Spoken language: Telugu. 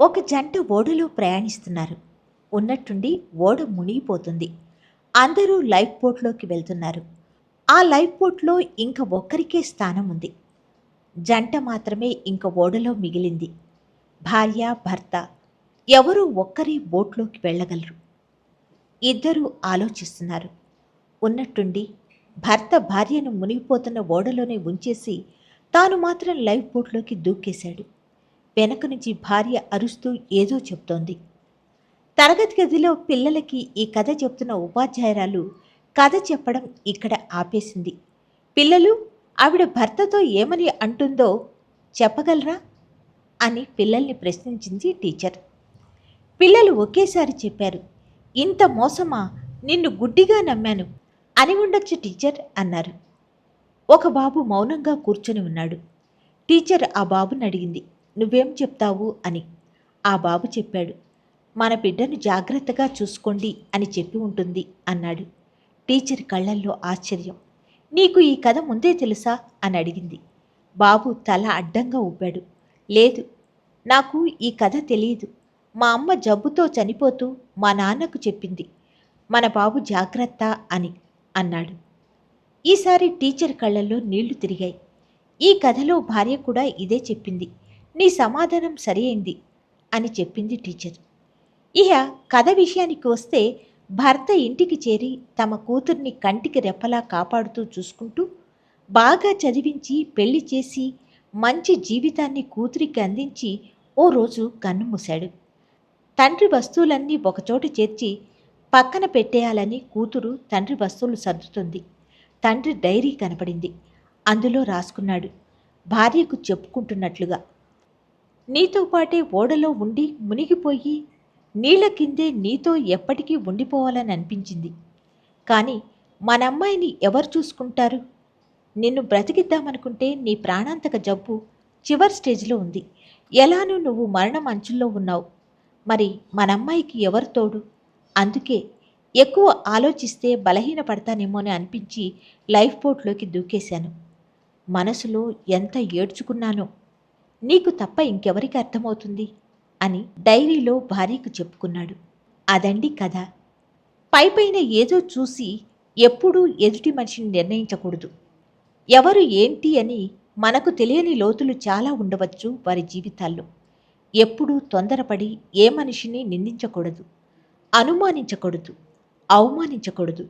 ఒక జంట ఓడలో ప్రయాణిస్తున్నారు. ఉన్నట్టుండి ఓడ మునిగిపోతుంది. అందరూ లైఫ్ బోట్లోకి వెళ్తున్నారు. ఆ లైఫ్ బోట్లో ఇంక ఒక్కరికే స్థానం ఉంది. జంట మాత్రమే ఇంక ఓడలో మిగిలింది. భార్య భర్త ఎవరూ ఒక్కరి బోట్లోకి వెళ్ళగలరు. ఇద్దరూ ఆలోచిస్తున్నారు. ఉన్నట్టుండి భర్త భార్యను మునిగిపోతున్న ఓడలోనే ఉంచేసి తాను మాత్రం లైఫ్ బోట్లోకి దూకేశాడు. వెనక నుంచి భార్య అరుస్తూ ఏదో చెప్తోంది. తరగతి గదిలో పిల్లలకి ఈ కథ చెప్తున్న ఉపాధ్యాయురాలు కథ చెప్పడం ఇక్కడ ఆపేసింది. పిల్లలు ఆవిడ భర్తతో ఏమని అంటుందో చెప్పగలరా? అని పిల్లల్ని ప్రశ్నించింది టీచర్. పిల్లలు ఒకేసారి చెప్పారు ఇంత మోసమా? నిన్ను గుడ్డిగా నమ్మాను అని ఉండొచ్చు టీచర్ అన్నారు. ఒక బాబు మౌనంగా కూర్చొని ఉన్నాడు. టీచర్ ఆ బాబుని అడిగింది నువ్వేం చెప్తావు అని. ఆ బాబు చెప్పాడు. మన బిడ్డను జాగ్రత్తగా చూసుకోండి అని చెప్పి ఉంటుంది అన్నాడు. టీచర్ కళ్ళల్లో ఆశ్చర్యం. నీకు ఈ కథ ముందే తెలుసా అని అడిగింది. బాబు తల అడ్డంగా ఊపాడు. లేదు నాకు ఈ కథ తెలియదు. మా అమ్మ జబ్బుతో చనిపోతూ మా నాన్నకు చెప్పింది. మన బాబు జాగ్రత్త అని అన్నాడు. ఈసారి టీచర్ కళ్ళల్లో నీళ్ళు తిరిగాయి. ఈ కథలో భార్య కూడా ఇదే చెప్పింది. నీ సమాధానం సరి అయింది అని చెప్పింది టీచర్. ఇహ కథ విషయానికి వస్తే భర్త ఇంటికి చేరి తమ కూతుర్ని కంటికి రెప్పలా కాపాడుతూ చూసుకుంటూ బాగా చదివించి పెళ్ళి చేసి మంచి జీవితాన్ని కూతురికి అందించి ఓ రోజు కన్ను మూశాడు. తండ్రి వస్తువులన్నీ ఒకచోట చేర్చి పక్కన పెట్టేయాలని కూతురు తండ్రి వస్తువులు సర్దుతుంది. తండ్రి డైరీ కనపడింది. అందులో రాసుకున్నాడు. భార్యకు చెప్పుకుంటున్నట్లుగా నీతో పాటే ఓడలో ఉండి మునిగిపోయి నీళ్ళ కిందే నీతో ఎప్పటికీ ఉండిపోవాలని అనిపించింది. కానీ మన అమ్మాయిని ఎవరు చూసుకుంటారు? నిన్ను బ్రతికిద్దామనుకుంటే నీ ప్రాణాంతక జబ్బు చివరి స్టేజ్లో ఉంది. ఎలానూ నువ్వు మరణం అంచుల్లో ఉన్నావు. మరి మన అమ్మాయికి ఎవరు తోడు? అందుకే ఎక్కువ ఆలోచిస్తే బలహీనపడతానేమోని అనిపించి లైఫ్ బోట్లోకి దూకేశాను. మనసులో ఎంత ఏడ్చుకున్నానో నీకు తప్ప ఇంకెవరికి అర్థమవుతుంది? అని డైరీలో భార్యకు చెప్పుకున్నాడు. అదండి కథ. పైపైన ఏదో చూసి ఎప్పుడూ ఎదుటి మనిషిని నిర్ణయించకూడదు. ఎవరు ఏంటి అని మనకు తెలియని లోతులు చాలా ఉండవచ్చు వారి జీవితాల్లో. ఎప్పుడూ తొందరపడి ఏ మనిషిని నిందించకూడదు. అనుమానించకూడదు. అవమానించకూడదు.